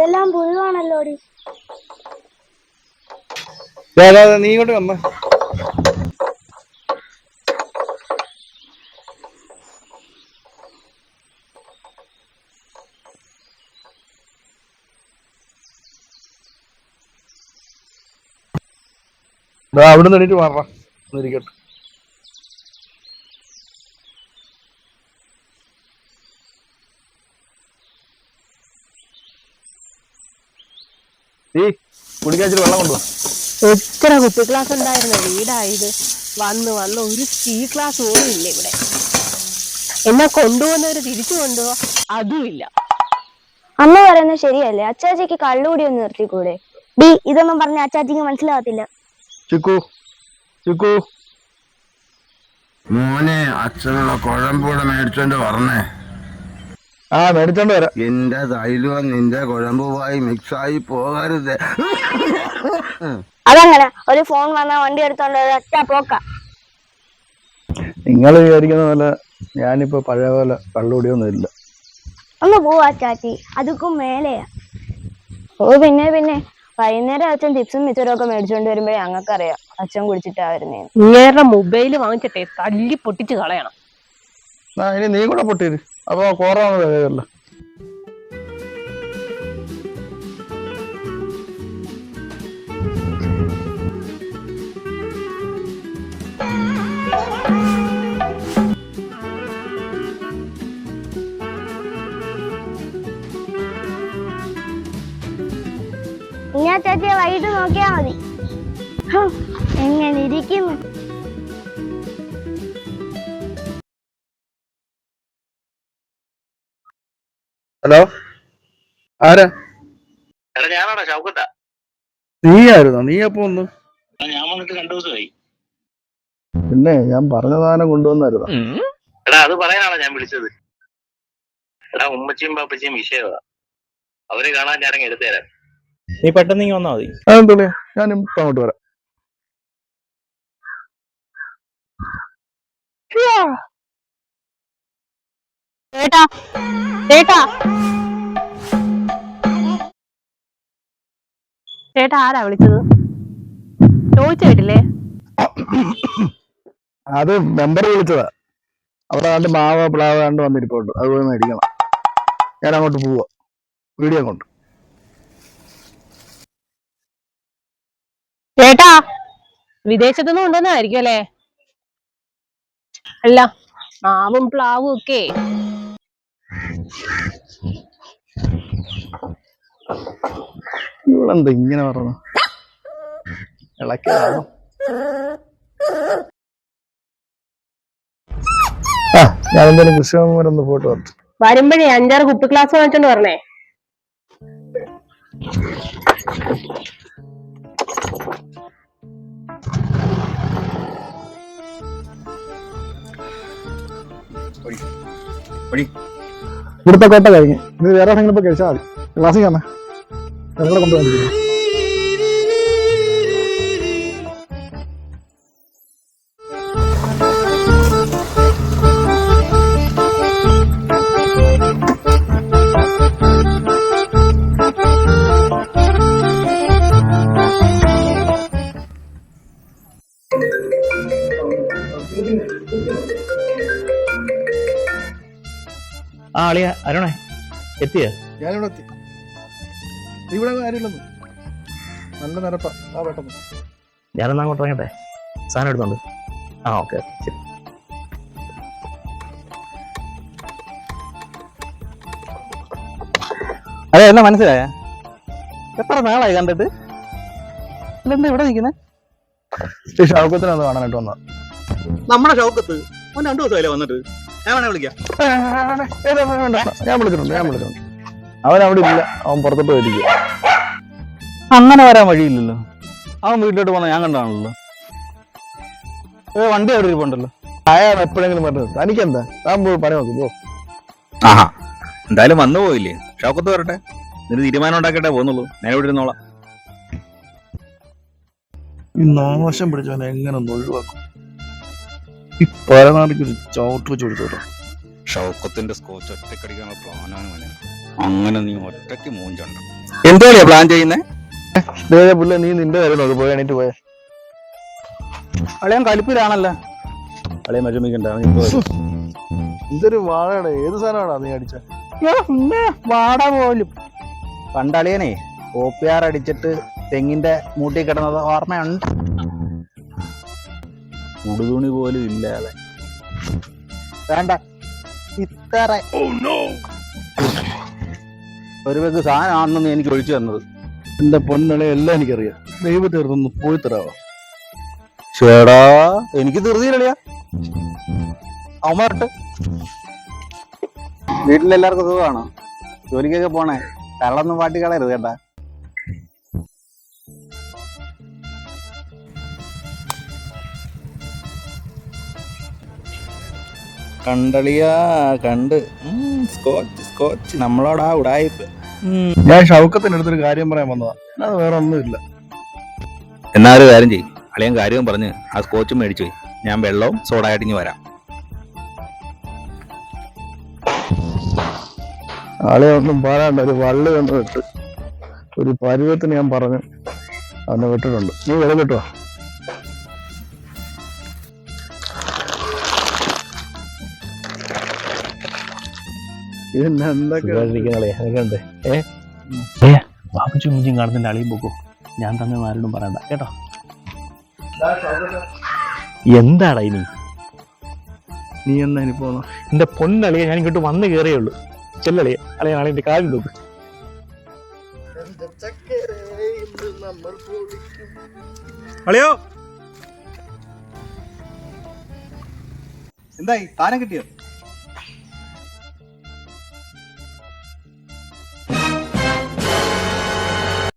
ഇതെല്ലാം പുഴുവാണല്ലോടി. നീ ഇങ്ങോട്ട് വന്ന. അവിടെ നിന്ന് മാറാം മാറാ ഇരിക്കട്ടെ. കുടിക്കാൻ വെള്ളം എത്ര കുട്ടി ക്ലാസ് ഉണ്ടായിരുന്നു? വീടായത് വന്ന് വന്ന് ഒരു സ്റ്റീ ക്ലാസ് പോലും ഇല്ല ഇവിടെ. എന്നാ കൊണ്ടുപോകുന്നവര് തിരിച്ചു കൊണ്ടുപോ അതുമില്ല അമ്മ പറയുന്നത് ശരിയല്ലേ? അച്ചാച്ചിക്ക് കള്ളുകൂടി ഒന്ന് നിർത്തിക്കൂടെ? ഡി ഇതൊന്നും പറഞ്ഞ അച്ചാച്ചിക്ക് മനസ്സിലാവത്തില്ല ചിക്കു ചിക്കു. മോനെ അച്ഛനുള്ള കുഴമ്പൂടെ മേടിച്ചോണ്ട് പറഞ്ഞേ ആ മേടിച്ചോണ്ട് വരാം. എന്റെ തൈലും നിന്റെ കുഴമ്പുമായി മിക്സായി പോകരുത്. അതങ്ങനെ ഒരു ഫോൺ വന്ന വണ്ടി എടുത്തോണ്ട് ഒറ്റ പോക്ക. നിങ്ങൾ വിചാരിക്കുന്ന പോലെ ഞാനിപ്പോ പഴയ പോലെ കള്ളുകൂടിയൊന്നും ഇല്ല ഒന്ന് പോവാ ചാറ്റി അതുക്കും മേലെയാ. ഓ പിന്നെ പിന്നെ. വൈകുന്നേരം അച്ഛൻ ടിപ്സും മിച്ചറും ഒക്കെ മേടിച്ചോണ്ട് വരുമ്പോഴേ ഞങ്ങൾക്കറിയാം അച്ഛൻ കുടിച്ചിട്ടാ വരുന്നേ ഇങ്ങേരുടെ മൊബൈൽ വാങ്ങിച്ചിട്ടേ തല്ലി പൊട്ടിച്ച് കളയണം. ആ ഇനി നീ കൂടെ പൊട്ടിയത് അപ്പൊ കോറാണ് വേഗമല്ല ഇനി അച്ചാച്ചിയെ വൈകിട്ട് നോക്കിയാ മതി. എങ്ങനെ ഇരിക്കുന്നു? ഹലോ? ആരാ? എടാ ഞാനാടാ ഷൗക്കത്താ. നീയായിരുന്നോ? നീ അപ്പൊ ഒന്ന് ഞാൻ വന്നിട്ട് രണ്ടു ദിവസമായി. പിന്നെ ഞാൻ പറഞ്ഞ സാധനം കൊണ്ടുവന്നായിരുന്നു? എടാ അത് പറയാനാണോ ഞാൻ വിളിച്ചത്? എടാ ഉമ്മച്ചിയും പാപ്പച്ചിയും വിഷയമാ. അവർ കാണാൻ ഞാൻ എടുത്തേരാ. നീ പെട്ടെന്ന് ഇങ്ങനെ വന്നാ മതി. അതെന്തോളിയാ ഞാൻ ഇപ്പൊ അങ്ങോട്ട് വരാം. ചേട്ടാ ചേട്ടാ ചേട്ടാ ആരാ വിളിച്ചത്? ചോദിച്ചു കേട്ടില്ലേ? അത് മെമ്പർ വിളിച്ചതാ. അവിടെ കണ്ട് മാവ പ്ലാവ് കണ്ട് വന്നിരിപ്പുണ്ട്. അതുപോലെ പോയി മേടിക്കണം. ഞാൻ അങ്ങോട്ട് പോവാ. വീഡിയോ കൊണ്ട് ചേട്ടാ വിദേശത്തുനിന്ന് കൊണ്ടുവന്നതായിരിക്കും അല്ലേ? അല്ല മാവും പ്ലാവും ഒക്കെ. ഇവളെന്താ ഇങ്ങനെ പറഞ്ഞു? ഇളക്കിയതാണോ? ആ ഞാൻ എന്തായാലും ഒന്ന് പോയിട്ട് വരട്ടെ. വരുമ്പോഴേ അഞ്ചാറ് കുപ്പി ക്ലാസ് വാങ്ങിച്ചോണ്ട് പറഞ്ഞേ ഇവിടുത്തെ കോട്ട കഴിഞ്ഞ്. ഇത് വേറെ എവിടെയെങ്കിലും ഇപ്പൊ കഴിച്ചാൽ മതി. ക്ലാസ്സിൽ കാണാം നിങ്ങളെ കൊണ്ടുവന്നിരിക്കുന്നത് ആ അളിയ അരുണേ എത്തിയ? ഞാനിവിടെ എത്തി. ഇവിടെ കാര്യമില്ലെന്ന് നല്ല നിരപ്പ ആ പെട്ടെന്ന് ഞാനൊന്ന് അങ്ങോട്ട് ഇറങ്ങട്ടെ സാധനം എടുത്തോണ്ട് ആ ഓക്കെ ശരി അതെ എന്നാ മനസ്സിലായ എത്ര നാളായി കണ്ടിട്ട് ഇല്ലെന്താ ഇവിടെ നിൽക്കുന്നേ ഷൗക്കത്തിനെ ഷൗക്കത്തിനൊന്ന് കാണാനായിട്ട് വന്നാ നമ്മുടെ ഷൗക്കത്ത് രണ്ടു ദിവസമായില്ലേ വന്നിട്ട് ഞാൻ വേണേ വിളിക്കാം ഞാൻ വിളിച്ചിട്ടുണ്ട് ഞാൻ വിളിച്ചിട്ടുണ്ട് അവൻ അവിടെ ഇല്ല അവൻ പുറത്തോട്ട് പോയിരിക്കുക അങ്ങനെ വരാൻ വഴിയില്ലല്ലോ. അവൻ വീട്ടിലോട്ട് പോന്ന ഞാൻ കണ്ടാണല്ലോ. ഏ വണ്ടി അവിടെ ഇരിപ്പുണ്ടല്ലോ. അയാൾ എപ്പോഴെങ്കിലും പറഞ്ഞത് തനിക്കെന്താ? താൻ പോയി പണി നോക്കി പോ. ആഹാ. എന്തായാലും വന്നു പോയില്ലേ? ഷോക്കത്ത് വരട്ടെ. നിന്റെ തീരുമാനം ഉണ്ടാക്കട്ടെ പോന്നുള്ളൂ ഞാൻ ഇവിടെ ഇരുന്നോളാം. ഈ നാശം പിടിച്ചവനെ എങ്ങനെ ഒന്ന് ഒഴിവാക്കും? ഈ പരനാടിക്ക് ഒരു ചവിട്ട് വെച്ച് കൊടുത്തോട്ടോ. ഷൗക്കത്തിന്റെ സ്കോച്ച് ഒറ്റക്കടിക്കാനുള്ള പ്ലാനാണ് മോനെ. അങ്ങനെ നീ ഒറ്റയ്ക്ക് മൂഞ്ചണ്ട? എന്തോളിയാ പ്ലാൻ ചെയ്യുന്നേ? ദേ പുള്ള നീ നിന്റെ കാര്യം നോക്ക് പോയി എണീറ്റ് പോയ. അളിയൻ കലിപ്പിലാണല്ലോ? അളിയൻ വരും. ഇതൊരു വാഴയുടെ ഏത് സാധനമാണോ നീ അടിച്ച? വാട പോലും. പണ്ടളിയനെ ഓപ്പിയാർ അടിച്ചിട്ട് തെങ്ങിന്റെ മൂട്ടി കിടന്നത് ഓർമ്മയുണ്ട്? ഉടുതുണി പോലും ഇല്ലാതെ വേണ്ട. ഇത്ര ഒരു വെക്ക് സാധനമാണെന്ന് എനിക്ക് ഒഴിച്ചു തന്നത്. എന്റെ പൊന്നളെ എല്ലാം എനിക്കറിയാം. ദൈവത്തെ അടുത്തൊന്ന് പോയി തരാവോ? ചേടാ എനിക്ക് ധൃതിയിലളിയാ അവന്മാരട്ട്. വീട്ടിലെല്ലാവർക്കും സുഖമാണോ? ജോലിക്കൊക്കെ പോണേ? കള്ളൊന്നും പാട്ടി കളയരുത് കേട്ടാ. കണ്ടളിയാ കണ്ട്. സ്കോച്ച് സ്കോച്ച് നമ്മളോടാ ഉടായിപ്പ്. ഞാൻ ഷൗക്കത്തിന്റെ അടുത്തൊരു കാര്യം പറയാൻ വന്നതാ. അത് വേറെ ഒന്നുമില്ല. എന്നാ ഒരു കാര്യം ചെയ്യും. അളിയൻ കാര്യവും പറഞ്ഞ് ആ സ്കോച്ചും മേടിച്ചു പോയി. ഞാൻ വെള്ളവും സോഡായിട്ടിഞ്ഞ് വരാം. ആളെയൊന്നും ഒന്നും പറയാണ്ട് ഒരു വള്ളി ഒന്ന് വിട്ട് ഒരു പരുവത്തിന് ഞാൻ പറഞ്ഞു അവനെ വിട്ടിട്ടുണ്ട്. നീ വില കിട്ടുവാ? പിന്നെ എന്തൊക്കെ ബാബുജി ഉമ്മച്ചും കാണുന്നതിന്റെ അളിയും പോക്കോ. ഞാൻ തന്നെ ആരോടും പറയണ്ട. കേട്ടോ? എന്താടാ ഇനി? നീ എന്നാ ഇനി പോന്നോ? എന്റെ പൊന്നളിയ ഞാൻ ഇങ്ങോട്ട് വന്ന് കയറിയേ ഉള്ളൂ. ചെല്ലളിയ അളിയ അളിയന്റെ കാര്യം നോക്ക് അളിയോ? എന്തായി? താനം കിട്ടിയോ?